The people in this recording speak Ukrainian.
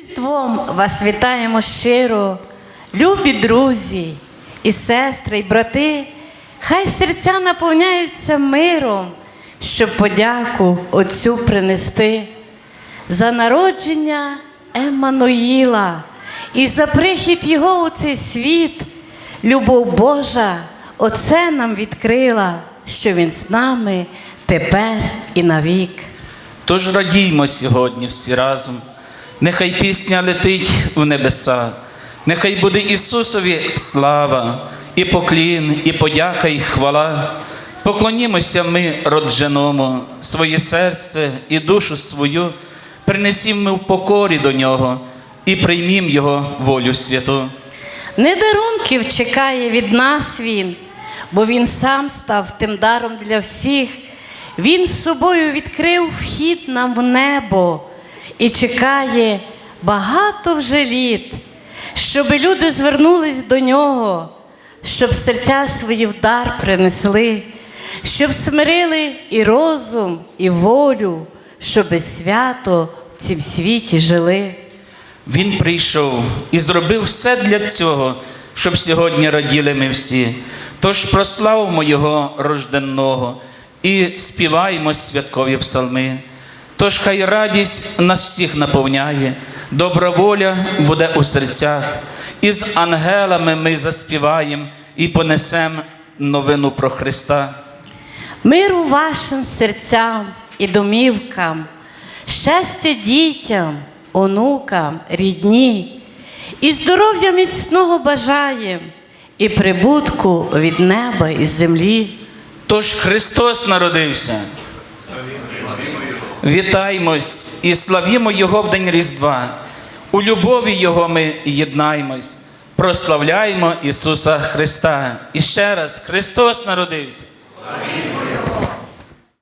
Різдвом вас вітаємо щиро, любі друзі і сестри, і брати. Хай серця наповняються миром, щоб подяку Отцю принести за народження Еммануїла і за прихід Його у цей світ. Любов Божа Оце нам відкрила, що Він з нами тепер і навік. Тож радіймо сьогодні всі разом. Нехай пісня летить в небеса, нехай буде Ісусові слава, і поклін, і подяка, і хвала. Поклонімося ми родженому, своє серце і душу свою, принесімо ми в покорі до Нього і приймімо Його волю святу. Не дарунків чекає від нас він, бо він сам став тим даром для всіх. Він з собою відкрив вхід нам в небо і чекає багато вже літ, щоби люди звернулись до нього, щоб серця свої в дар принесли, щоб смирили і розум, і волю, щоби свято в цім світі жили. Він прийшов і зробив все для цього, щоб сьогодні раділи ми всі. Тож прославимо Його рожденного і співаємо святкові псалми. Тож хай радість нас всіх наповняє, добра воля буде у серцях, і з ангелами ми заспіваємо і понесемо новину про Христа. Миру вашим серцям і домівкам, щастя дітям, онукам, рідні, і здоров'я міцного бажаєм, і прибутку від неба і землі. Тож Христос народився. Вітаймось і славімо Його в день Різдва. У любові Його ми єднаймось, прославляємо Ісуса Христа. І ще раз Христос народився.